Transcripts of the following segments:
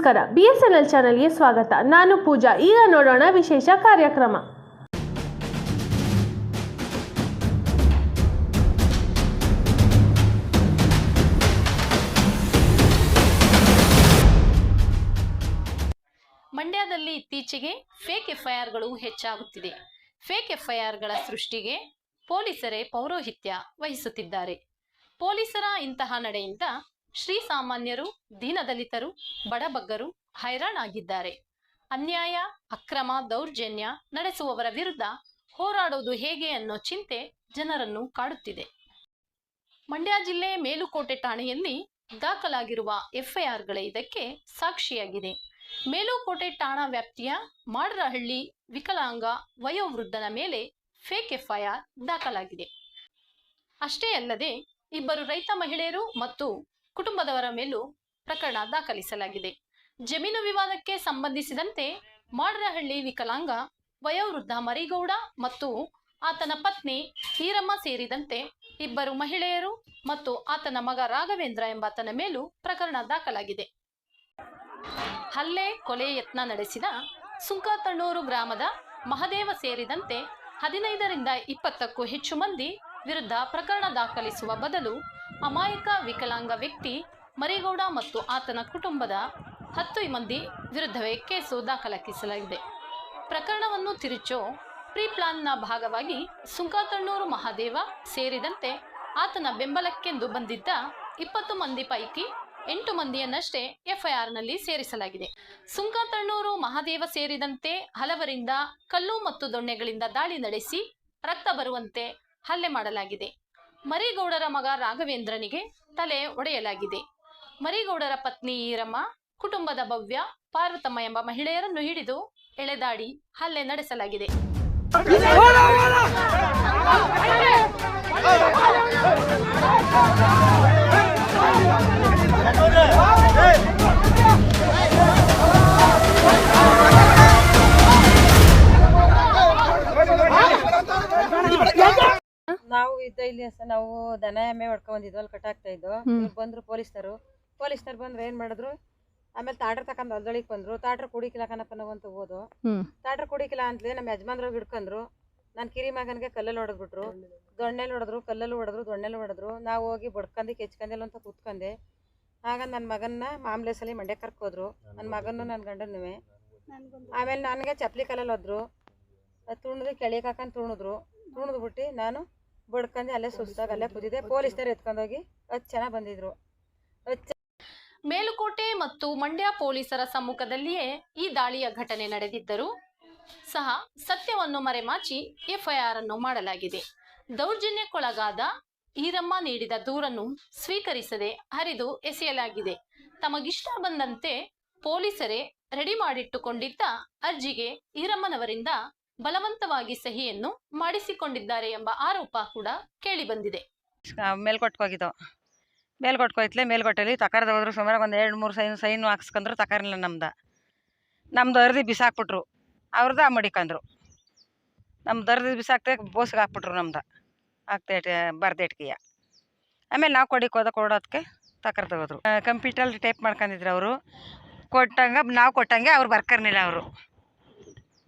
ನಮಸ್ಕಾರ. B S N L ಚಾನಲ್ಗೆ ಸ್ವಾಗತ. ನಾನು ಪೂಜಾ. ಈಗ ನೋಡೋಣ ವಿಶೇಷ ಕಾರ್ಯಕ್ರಮ. ಮಂಡ್ಯದಲ್ಲಿ ಇತ್ತೀಚೆಗೆ ಫೇಕ್ ಎಫ್ಐಆರ್ಗಳು ಹೆಚ್ಚಾಗುತ್ತಿದೆ. ಫೇಕ್ ಎಫ್ಐಆರ್ಗಳ ಸೃಷ್ಟಿಗೆ ಪೊಲೀಸರೇ ಪೌರೋಹಿತ್ಯ ವಹಿಸುತ್ತಿದ್ದಾರೆ. ಪೊಲೀಸರ ಇಂತಹ ನಡೆಯಿಂದ ಶ್ರೀಸಾಮಾನ್ಯರು ದೀನದಲಿತರು, ಬಡಬಗ್ಗರು ಹೈರಾಣಾಗಿದ್ದಾರೆ. ಅನ್ಯಾಯ, ಅಕ್ರಮ, ದೌರ್ಜನ್ಯ ನಡೆಸುವವರ ವಿರುದ್ಧ ಹೋರಾಡುವುದು ಹೇಗೆ ಅನ್ನೋ ಚಿಂತೆ ಜನರನ್ನು ಕಾಡುತ್ತಿದೆ. ಮಂಡ್ಯ ಜಿಲ್ಲೆ ಮೇಲುಕೋಟೆ ಠಾಣೆಯಲ್ಲಿ ದಾಖಲಾಗಿರುವ ಎಫ್ಐಆರ್ಗಳೇ ಇದಕ್ಕೆ ಸಾಕ್ಷಿಯಾಗಿದೆ. ಮೇಲುಕೋಟೆ ಠಾಣಾ ವ್ಯಾಪ್ತಿಯ ಮಾಡರಹಳ್ಳಿ ವಿಕಲಾಂಗ ವಯೋವೃದ್ಧನ ಮೇಲೆ ಫೇಕ್ ಎಫ್ಐಆರ್ ದಾಖಲಾಗಿದೆ. ಅಷ್ಟೇ ಅಲ್ಲದೆ, ಇಬ್ಬರು ರೈತ ಮಹಿಳೆಯರು ಮತ್ತು ಕುಟುಂಬದವರ ಮೇಲೂ ಪ್ರಕರಣ ದಾಖಲಿಸಲಾಗಿದೆ. ಜಮೀನು ವಿವಾದಕ್ಕೆ ಸಂಬಂಧಿಸಿದಂತೆ ಮಾಡರಹಳ್ಳಿ ವಿಕಲಾಂಗ ವಯೋವೃದ್ಧ ಮರಿಗೌಡ ಮತ್ತು ಆತನ ಪತ್ನಿ ಈರಮ್ಮ ಸೇರಿದಂತೆ ಇಬ್ಬರು ಮಹಿಳೆಯರು ಮತ್ತು ಆತನ ಮಗ ರಾಘವೇಂದ್ರ ಎಂಬಾತನ ಮೇಲೂ ಪ್ರಕರಣ ದಾಖಲಾಗಿದೆ. ಹಲ್ಲೆ, ಕೊಲೆ ಯತ್ನ ನಡೆಸಿದ ಸುಂಕತಣ್ಣೂರು ಗ್ರಾಮದ ಮಹದೇವ ಸೇರಿದಂತೆ ಹದಿನೈದರಿಂದ ಇಪ್ಪತ್ತಕ್ಕೂ ಹೆಚ್ಚು ಮಂದಿ ವಿರುದ್ಧ ಪ್ರಕರಣ ದಾಖಲಿಸುವ ಬದಲು ಅಮಾಯಕ ವಿಕಲಾಂಗ ವ್ಯಕ್ತಿ ಮರಿಗೌಡ ಮತ್ತು ಆತನ ಕುಟುಂಬದ ಹತ್ತು ಮಂದಿ ವಿರುದ್ಧವೇ ಕೇಸು ದಾಖಲಾಗಿಸಲಾಗಿದೆ ಪ್ರಕರಣವನ್ನು ತಿರುಚೋ ಪ್ರೀ ಪ್ಲಾನ್ನ ಭಾಗವಾಗಿ ಸುಂಕಾತಣ್ಣೂರು ಮಹಾದೇವ ಸೇರಿದಂತೆ ಆತನ ಬೆಂಬಲಕ್ಕೆಂದು ಬಂದಿದ್ದ ಇಪ್ಪತ್ತು ಮಂದಿ ಪೈಕಿ ಎಂಟು ಮಂದಿಯನ್ನಷ್ಟೇ ಎಫ್ಐಆರ್ನಲ್ಲಿ ಸೇರಿಸಲಾಗಿದೆ. ಸುಂಕಾತಣ್ಣೂರು ಮಹಾದೇವ ಸೇರಿದಂತೆ ಹಲವರಿಂದ ಕಲ್ಲು ಮತ್ತು ದೊಣ್ಣೆಗಳಿಂದ ದಾಳಿ ನಡೆಸಿ ರಕ್ತ ಬರುವಂತೆ ಹಲ್ಲೆ ಮಾಡಲಾಗಿದೆ. ಮರಿಗೌಡರ ಮಗ ರಾಘವೇಂದ್ರನಿಗೆ ತಲೆ ಒಡೆಯಲಾಗಿದೆ. ಮರಿಗೌಡರ ಪತ್ನಿ ಈರಮ್ಮ ಕುಟುಂಬದ ಭವ್ಯ ಪಾರ್ವತಮ್ಮ ಎಂಬ ಮಹಿಳೆಯರನ್ನು ಹಿಡಿದು ಎಳೆದಾಡಿ ಹಲ್ಲೆ ನಡೆಸಲಾಗಿದೆ. ಇದ್ದ ಇಲ್ಲಿ ಸ- ನಾವು ದನ ಎಮ್ಮೆ ಹೊಡ್ಕೊಂಡ್ ಅಲ್ಲಿ ಕಟ್ಟಾಗ್ತಾ ಇದ್ದು. ಇವ್ರು ಬಂದ್ರು ಪೊಲೀಸ್ನರು ಪೊಲೀಸ್ನರು ಬಂದ್ರು ಏನ್ ಮಾಡಿದ್ರು? ಆಮೇಲೆ ತಾಡ್ರ ತಕೊಂಡ್ ಹೊಲ್ದೊಳಿಗ್ ಬಂದ್ರು. ತಾಡ್ರ ಕುಡಿಕಿಲ್ಲ ಕಣಪ್ಪ ನಾವು ಅಂತ ಹೋದು ತಾಡ್ರ ಕುಡಿಕಿಲ್ಲ ಅಂತಲೇ ನಮ್ಮ ಯಜಮಾನ್ರು ಹಿಡ್ಕೊಂಡ್ರು ನನ್ನ ಕಿರಿ ಮಗನಿಗೆ ಕಲ್ಲಲ್ಲಿ ಹೊಡೆದ್ಬಿಟ್ರು ದೊಣ್ಣೆಲ್ ಹೊಡೆದ್ರು ಕಲ್ಲಲ್ಲಿ ಹೊಡೆದ್ರು ದೊಣ್ಣೆಲ್ ಹೊಡೆದ್ರು ನಾವು ಹೋಗಿ ಬಡ್ಕಂದು ಕೆಚ್ಕಂದಿಲ್ಲ ಅಂತ ಕೂತ್ಕೊಂಡೆ ಆಗ ನನ್ನ ಮಗನ್ನ ಸಲಿ ಮಂಡ್ಯ ಕರ್ಕೋದ್ರು ನನ್ನ ಮಗನ್ನು ನನ್ನ ಗಂಡನೂ ಆಮೇಲೆ ನನಗೆ ಚಪ್ಲಿ ಕಲ್ಲಲ್ಲಿ ಹೋದ್ರು ತುಣಿದು ಕೆಳಗೆ ಹಾಕೊಂಡು ತುಣಿದ್ರು ತುಣುದ್ಬಿಟ್ಟಿ ಬಿಟ್ಟು ನಾನು ಬಡ್ಕಂಡು ಅಲ್ಲೇ ಸುಸ್ತಾಗ ಅಲ್ಲೇ ಕುದಿದೆ. ಪೊಲೀಸ್ನವ್ರು ಎತ್ಕೊಂಡೋಗಿ ಹತ್ತು ಜನ ಬಂದಿದ್ರು. ಮೇಲುಕೋಟೆ ಮತ್ತು ಮಂಡ್ಯ ಪೊಲೀಸರ ಸಮ್ಮುಖದಲ್ಲಿಯೇ ಈ ದಾಳಿಯ ಘಟನೆ ನಡೆದಿದ್ದರು ಸಹ ಸತ್ಯವನ್ನು ಮರೆಮಾಚಿ ಎಫ್ಐಆರ್ ಅನ್ನು ಮಾಡಲಾಗಿದೆ. ದೌರ್ಜನ್ಯಕ್ಕೊಳಗಾದ ಈರಮ್ಮ ನೀಡಿದ ದೂರನ್ನು ಸ್ವೀಕರಿಸದೆ ಹರಿದು ಎಸೆಯಲಾಗಿದೆ. ತಮಗಿಷ್ಟ ಬಂದಂತೆ ಪೊಲೀಸರೇ ರೆಡಿ ಮಾಡಿಟ್ಟುಕೊಂಡಿದ್ದ ಅರ್ಜಿಗೆ ಈರಮ್ಮನವರಿಂದ ಬಲವಂತವಾಗಿ ಸಹಿಯನ್ನು ಮಾಡಿಸಿಕೊಂಡಿದ್ದಾರೆ ಎಂಬ ಆರೋಪ ಕೂಡ ಕೇಳಿಬಂದಿದೆ ಮೇಲ್ಕೊಟ್ಕೋಗಿದ್ದೋ. ಮೇಲ್ಕೊಟ್ಕೋಯ್ತಲೇ ಮೇಲ್ಕೊಟ್ಟಲ್ಲಿ ತಕರ್ದು ಹೋದ್ರು ಸುಮಾರು ಒಂದು ಎರಡು ಮೂರು ಸೈನ್ ಸೈನ್ ಹಾಕ್ಸ್ಕೊಂಡ್ರು ತಕರ್ಲಿಲ್ಲ ನಮ್ದು. ನಮ್ದು ಅರ್ದಿ ಬಿಸಾಕ್ಬಿಟ್ರು. ಅವ್ರದ್ದು ಮಡಿಕಂದ್ರು. ನಮ್ದು ಅರ್ದಿ ಬಿಸಾಕ್ತೆ ಬೋಸ್ಗೆ ಹಾಕ್ಬಿಟ್ರು ನಮ್ದು. ಆಗ್ತೈತೆ ಬರ್ದೇಟ್ಗೆಯ ಆಮೇಲೆ ನಾವು ಕೊಡಿಕ್ ಹೋದ ಕೊಡೋದಕ್ಕೆ ತಕರ್ದು ಹೋದ್ರು. ಕಂಪ್ಯೂಟರ್ ಟೈಪ್ ಮಾಡ್ಕೊಂಡಿದ್ರು ಅವರು. ಕೊಟ್ಟಂಗೆ, ನಾವು ಕೊಟ್ಟಂಗೆ ಅವ್ರು ಬರ್ಕರ್ನಿಲ್ಲ ಅವರು.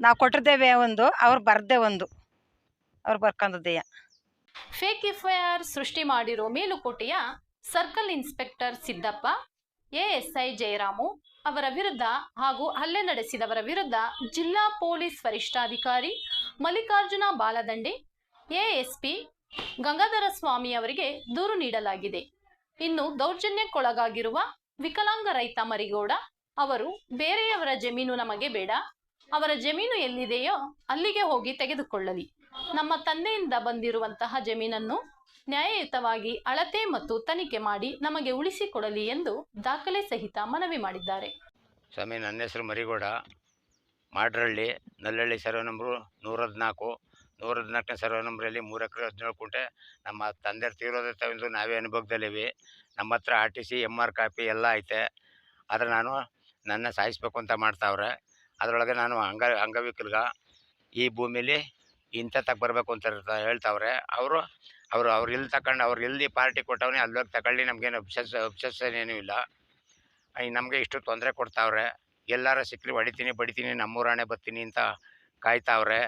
ನಾವು ಕೊಟ್ಟಿದ್ದೇವೆ ಒಂದು, ಅವ್ರು ಬರ್ದೆ ಒಂದು. ಅವ್ರು ಬರ್ಕೊಂಡದ್ದೆಯ ಫೇಕ್ ಎಫ್ಐಆರ್ ಸೃಷ್ಟಿ ಮಾಡಿರೋ ಮೇಲುಕೋಟೆಯ circle inspector Siddappa ASI Jayaramu ಅವರ ವಿರುದ್ಧ ಹಾಗೂ ಹಲ್ಲೆ ನಡೆಸಿದವರ ವಿರುದ್ಧ ಜಿಲ್ಲಾ ಪೊಲೀಸ್ ವರಿಷ್ಠಾಧಿಕಾರಿ ಮಲ್ಲಿಕಾರ್ಜುನ ಬಾಲದಂಡೆ ಎಎಸ್ಪಿ ಗಂಗಾಧರ ಸ್ವಾಮಿ ಅವರಿಗೆ ದೂರು ನೀಡಲಾಗಿದೆ. ಇನ್ನು ದೌರ್ಜನ್ಯಕ್ಕೊಳಗಾಗಿರುವ ವಿಕಲಾಂಗ ರೈತ ಮರಿಗೌಡ ಅವರು ಬೇರೆಯವರ ಜಮೀನು ನಮಗೆ ಬೇಡ ಅವರ ಜಮೀನು ಎಲ್ಲಿದೆಯೋ ಅಲ್ಲಿಗೆ ಹೋಗಿ ತೆಗೆದುಕೊಳ್ಳಲಿ. ನಮ್ಮ ತಂದೆಯಿಂದ ಬಂದಿರುವಂತಹ ಜಮೀನನ್ನು ನ್ಯಾಯಯುತವಾಗಿ ಅಳತೆ ಮತ್ತು ತನಿಖೆ ಮಾಡಿ ನಮಗೆ ಉಳಿಸಿಕೊಡಲಿ ಎಂದು ದಾಖಲೆ ಸಹಿತ ಮನವಿ ಮಾಡಿದ್ದಾರೆ. ಸ್ವಾಮಿ, ನನ್ನ ಹೆಸರು ಮರಿಗೌಡ. ಮಾಡ್ರಳ್ಳಿ, ನಲ್ಲಳ್ಳಿ ಸರ್ವೆ ನಂಬರು ನೂರ ಹದಿನಾಲ್ಕು ನೂರ ಹದಿನಾಲ್ಕನೇ ಸರ್ವೆ ನಂಬರಲ್ಲಿ ಮೂರು ಎಕರೆ ಹದಿನೇಳು ಕುಂಟೆ. ನಮ್ಮ ತಂದೆ ತೀರೋದ ತಗೊಂಡು ನಾವೇ ಅನುಭವದಲ್ಲಿವಿ. ನಮ್ಮ ಹತ್ರ R T C M R copy ಎಲ್ಲ ಐತೆ. ಆದರೆ ನಾನು ನನ್ನ ಸಾಯಿಸ್ಬೇಕು ಅಂತ ಮಾಡ್ತಾವ್ರೆ. ಅದರೊಳಗೆ ನಾನು ಅಂಗ, ಅಂಗವಿಕಲ್ಗ ಈ ಭೂಮಿಲಿ ಇಂಥ ತಗ ಬರಬೇಕು ಅಂತ ಇರ್ತಾ ಹೇಳ್ತಾವ್ರೆ. ಅವರು ಅವರು ಅವ್ರು ಇಲ್ಲಿ ತಗೊಂಡು ಅವ್ರು ಎಲ್ಲಿ ಪಾರ್ಟಿ ಕೊಟ್ಟವನೇ ಅಲ್ಲೋಗಿ ತಗೊಳ್ಳಿ ನಮಗೇನು ಅಬ್ಸಸ್ ಅಬ್ಸೆಷನ್ ಏನೂ ಇಲ್ಲ. ನಮಗೆ ಇಷ್ಟು ತೊಂದರೆ ಕೊಡ್ತಾವ್ರೆ. ಎಲ್ಲಾರ ಸಿಕ್ಕಲಿ ಹೊಡಿತೀನಿ, ಬಡಿತೀನಿ, ನಮ್ಮೂರಾಣೆ ಬರ್ತೀನಿ ಅಂತ ಕಾಯ್ತಾವ್ರೆ.